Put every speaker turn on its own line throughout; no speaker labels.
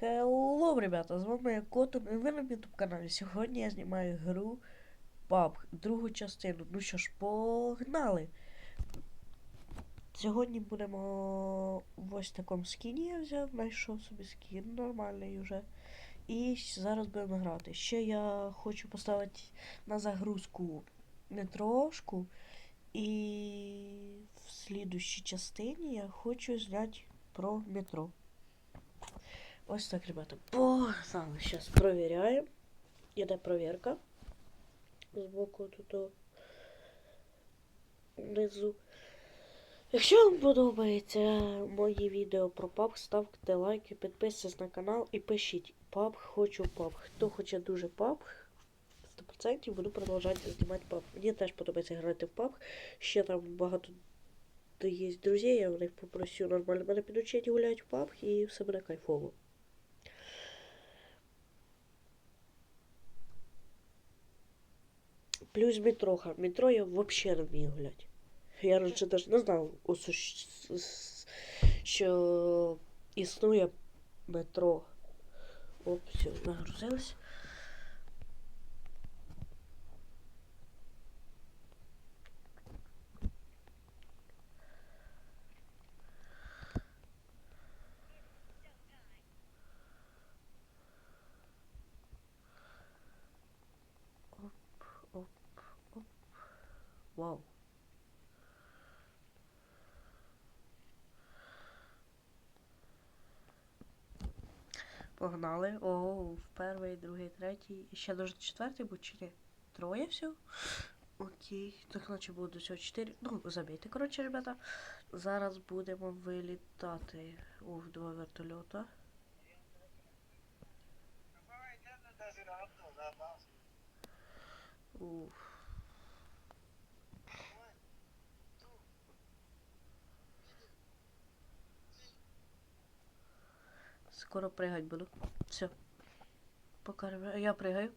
Хеллоу, ребята, з вами я Котом і ви на YouTube каналі. Сьогодні я знімаю гру PUBG, другу частину. Ну що ж, погнали! Сьогодні будемо в ось такому скіні я взяв, знайшов собі скін нормальний вже. І зараз будемо грати. Ще я хочу поставити на загрузку метрошку. І в слідущій частині я хочу зняти про метро. Ось так, ребята. Погнали. Сейчас проверяем. Іде проверка. Збоку тут внизу. Якщо вам подобається мої відео про PUBG, ставте лайки, підписуйтесь на канал і пишіть PUBG, хочу PUBG. Хто хоче дуже PUBG, 100% буду продовжувати знімати PUBG. Мені теж подобається грати в PUBG. Ще там багато є друзі, я в них попросю нормально мене підучити гуляти в PUBG і все буде кайфово. Плюс метроха. Метро я вообще не вмію гуляти. Я раніше навіть не знав, що існує метро. Оп, все, нагрузилось. Оп, оп. Вау. Погнали. О, в перший, другий, третій. І ще дуже четвертий був чи ні? Троє все. Окей. Так наче буде всього чотири. Ну, забійте, коротше, ребята. Зараз будемо вилітати. Ух, два вертольота. Уф. Скоро пригать буду. Все. Пока я пригаю.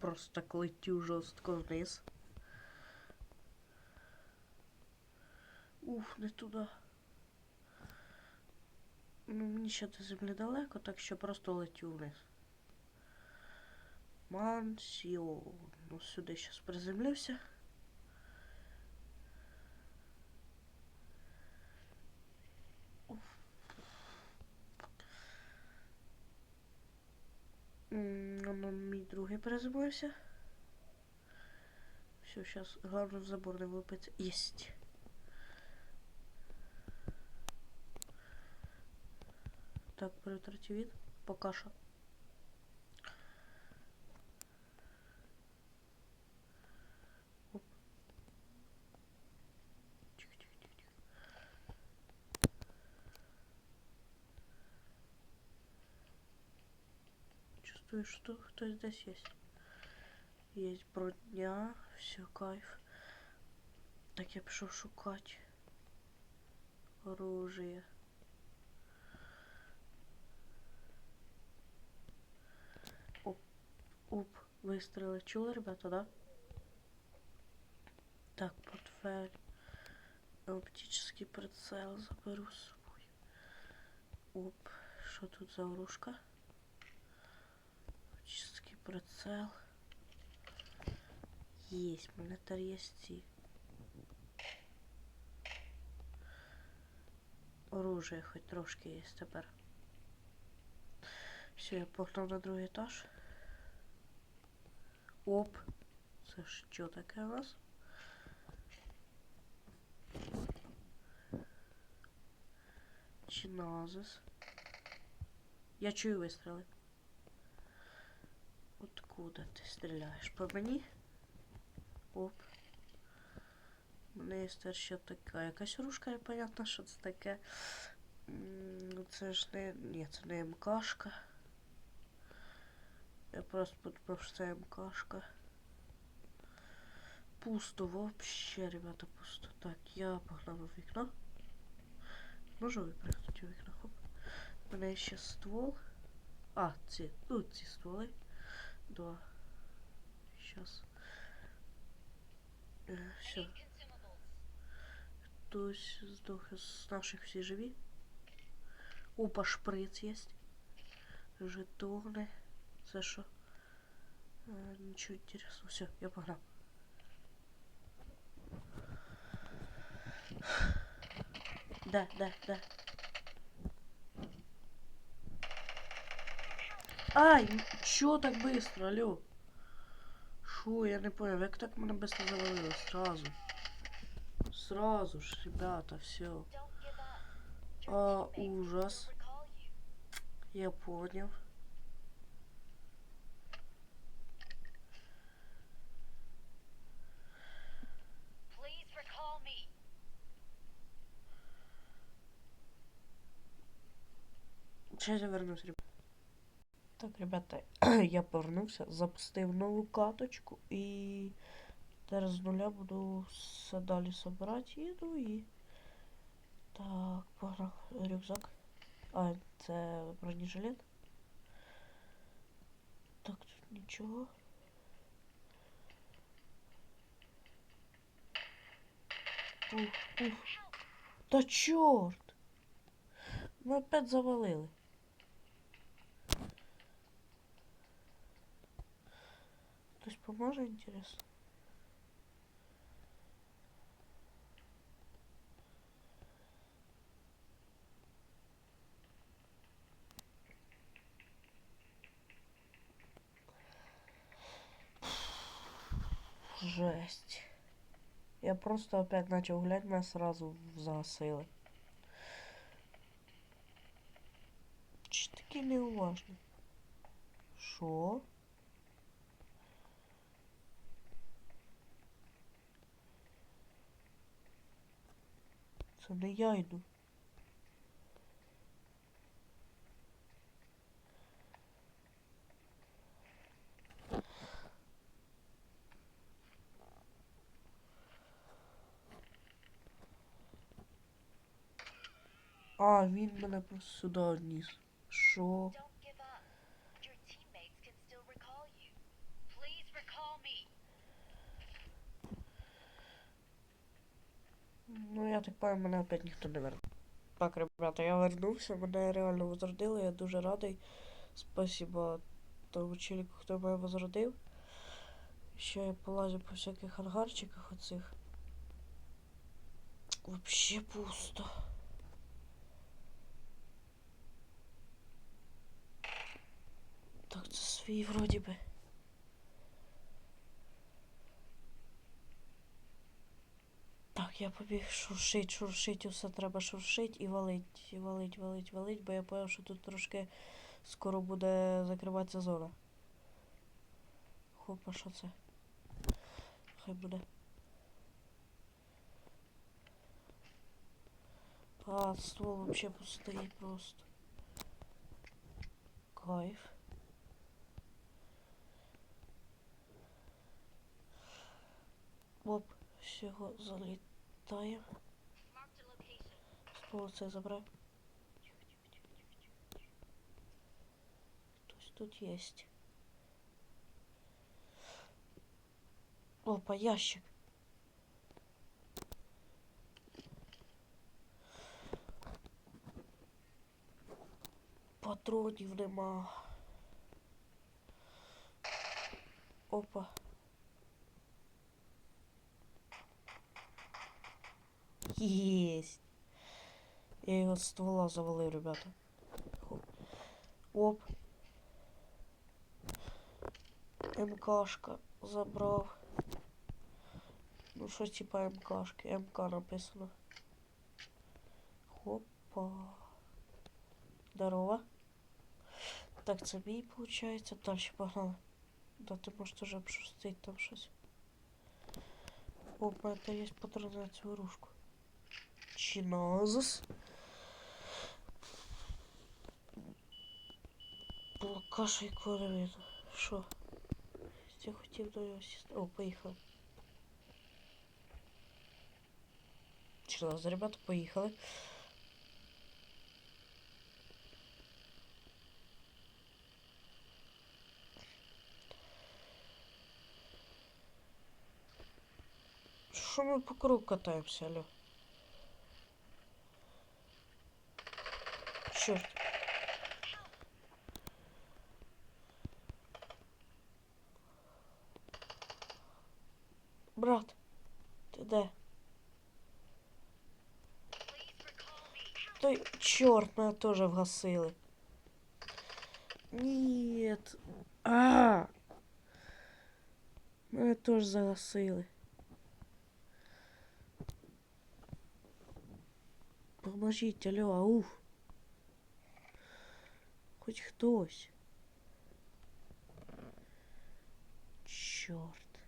Просто так летю жорстко вниз. Уф, не туди. Ну, мені ще до землі далеко, так що просто летю вниз. Мансіо. Ну, сюди зараз приземлився. М, Ну, мій другий приземлився. Все, сейчас главное в забор не влупиться. Есть. Так, перетратив від. Пока що. Чувствую, что кто здесь есть. Есть броня, все, кайф. Так я пішов шукати оружие. Оп, оп, вистріли. Чули, ребята, да? Так, портфель. Оптический прицел заберу з собою. Оп, що тут за оружка? Прицел. Есть, монетар есть ці. Оружие хоч трошки є тепер. Все, я погнав на другий етаж. Оп. Це що таке у нас? Чиназис. Я чую вистріли. Откуда ти стріляєш? По мені? Оп. У мене є ще така якась рушка, непонятно, що це таке. Ну, Це ж не. Ні, це не МКшка. Я просто подумав, що це МКшка. Пусто вообще, ребята, пусто. Так, я погнав у вікно. Можу випрыгнути у вікно, хоп. У мене ще ствол. А, ці, ну, ці стволи. Два. Сейчас. Все. Хтось здох з наших всі живі. Опа, шприц є. Жетони. Це що? А, нічого інтересного. Все, я погнав. Да, да, да. Ай, чё так быстро, алло? Шо, я не понял, як так мене быстро завалило? Сразу. Сразу ж, ребята, все. А, ужас. Я понял. Сейчас я вернусь, ребята. Так, ребята, я повернувся, запустив нову каточку і зараз з нуля буду все далі собирати. Їду і. Так, погнав рюкзак. А, це бронежилет. Так, тут нічого. Ух, ух. Та чорт! Ми опять завалили. Хтось поможе, интересно? Жесть. Я просто опять начал гулять, меня сразу загасили. Чи такий неуважний? Що? Це я йду. А, він мене просто сюди одніс. Що? Ну, я так понимаю, мене опять ніхто не вернув. Так, ребята, я вернувся, мене реально возродили, я дуже радий. Спасибо тому челіку, хто мене возродив. Ще я полазю по всяких ангарчиках оцих. Вообще пусто. Так, це свій вроді би. Так, я побіг шуршить, шуршить, усе треба шуршить і валить, і валить, валить, валить, бо я поняв, що тут трошки скоро буде закриватися зона. Хопа, що це? Хай буде. А, ствол вообще пустий просто. Кайф. Оп, всього залітає.
Location.
Ствол це забрав. Хтось тут есть. Опа, ящик. Патронів нема. Опа. Есть. Я з ствола завалив, ребята. Хоп. Оп. МКшка забрав. Ну, щось типа МКшки. МК написано. Хопа. Здорово. Так, це виходить. Дальше погнали. Да, ти можеш теж обшустити там щось. О, в мене є патрони на ружку. Чиназис. Блокаша і видно. Що? Я хотів до його сісти. О, поїхали. Чиназис, ребята, поїхали. Що ми по кругу катаємося, алло? Чорт. Брат,
recall me.
Той чорт, мене теж вгасили. Нет. А! Мене теж загасили. Поможіть, алло, ауф. Хоч хтось. Чорт.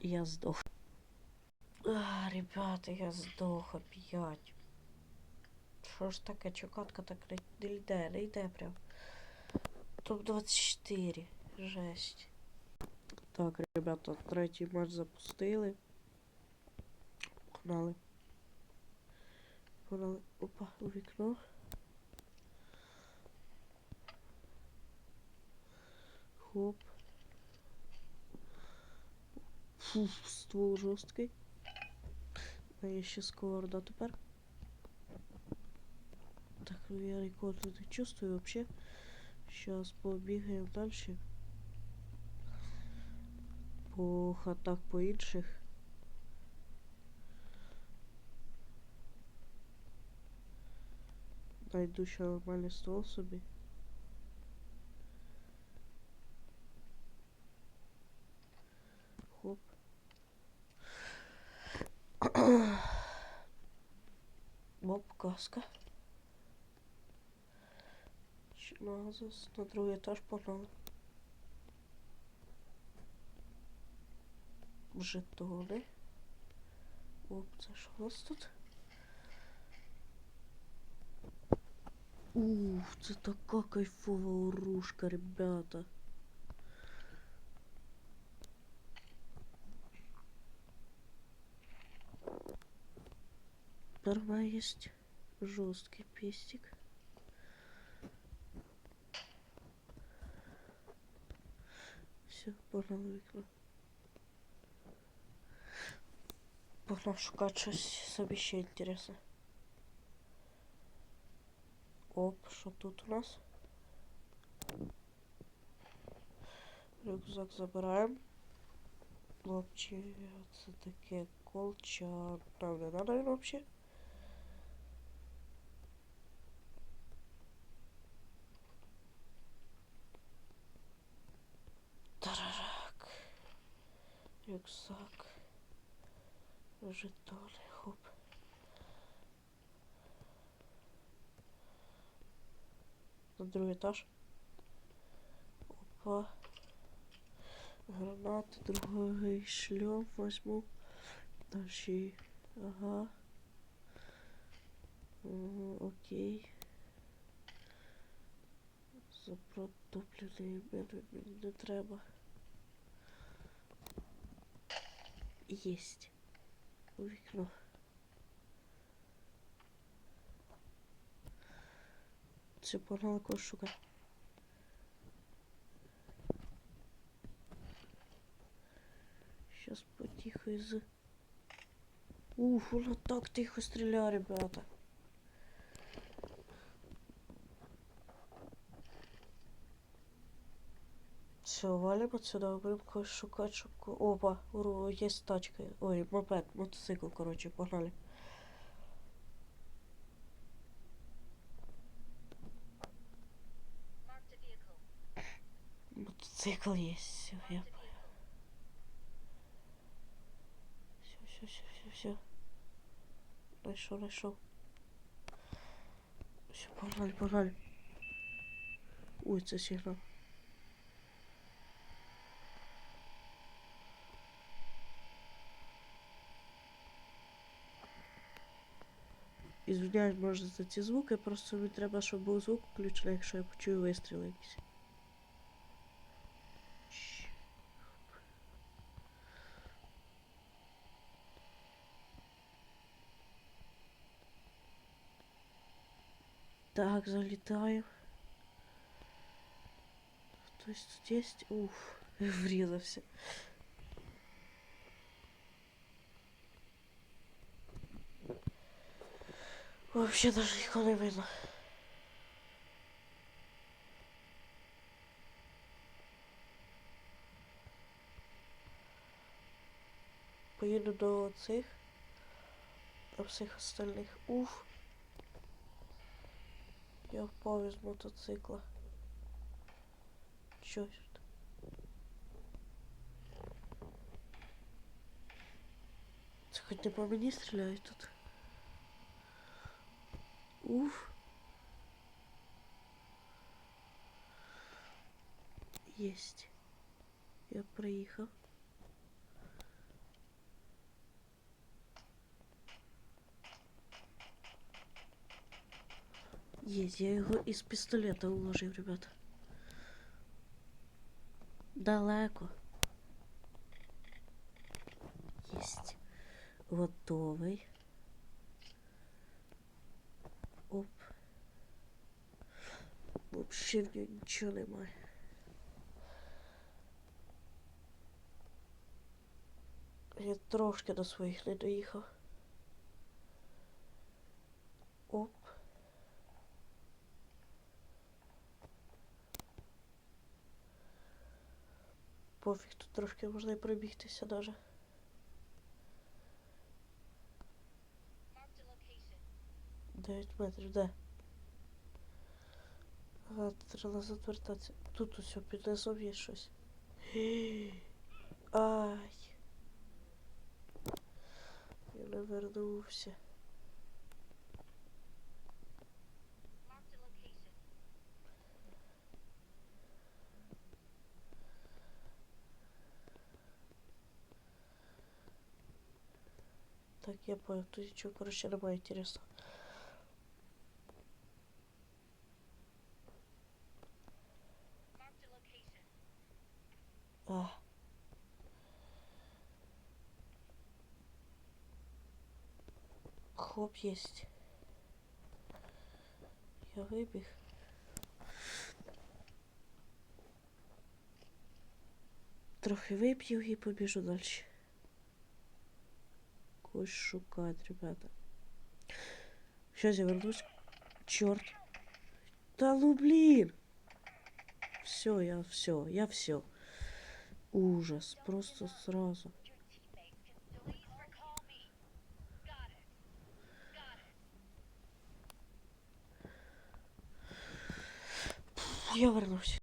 Я сдох. А, ребята, я сдох опять. Що ж таке, чокатка так не йде, не йде прям. Топ-24. Жесть. Так, ребята, третій матч запустили. Погнали. Погнали. Опа, у вікно. Хоп. Фу, ствол жорсткий. А я ще сковорода тепер. Так, я рекорд не чувствую вообще. Сейчас побігаємо далі. По хатах по інших. Найду ще нормальний ствол собі. Хоп. Моп, каска. Назас на другий етаж погнали. Жетони. Оп, це що нас тут? Ух, це така кайфова оружка, ребята. Мене є жорсткий пестик. Все, погнали вікно. Погнав шукати щось собі ще інтересне. Оп, що тут у нас? Рюкзак забираємо. Хлопці, це таке колча. Нам не надо він вообще. Тарарак. Рюкзак. Жетони, хоп. На другий этаж. Опа. Гранати, другий шлем возьму. Дальше. Ага. М, Окей. Запротоплений мене мені не треба. Єсть. У вікно. Це погнали когось шукати. Сейчас потихо из... Ух, вона так тихо стріляє, ребята. Будем когось шукати, Опа, є тачка. Ой, мопед, мотоцикл, короче, погнали. Мотоцикл есть, все, я. Все, все, все, все, все. Нашел, нашел. Все, погнали, погнали. Ой, це сигнал. Ізвиняюсь, може, за ці звуки, просто мені треба, щоб був звук включений, якщо я почую вистріли якісь. Так, залетаю. Хтось тут есть? Уф, врізався. Вообще даже нікого не видно. Поїду до цих, до всіх остальних. Уф. Я впав із мотоцикла. Чорт. Це хоч не по мені стріляють тут. Уф. Есть. Я проїхав. Есть, я його із пістолета уложив, ребята. Далеко. Есть. Готовий. Оп. Вообще в нього нічого немає. Я трошки до своїх не доїхав. Оп. Пофіг, тут трошки можна і пробігтися даже. 9 метрів, де? Ага, треба назад вертатися. Тут усе під є щось. Ай. Я не вернувся. Так, я понял, тут нічого, коротше, немає інтересно. Хлоп есть. Я вибіг. Трохи вип'ю і побіжу далі. Когось шукати, ребята. Сейчас я вернусь. Черт. Да ну блин. Все, я все, я все. Ужас, просто сразу. Я вернусь.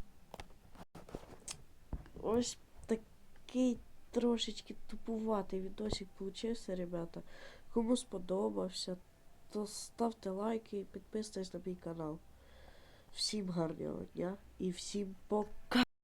Ось такий трошечки тупуватий відосик получився, ребята. Кому сподобався, то ставте лайки і підписуйтесь на мій канал. Всім гарного дня і всім пока!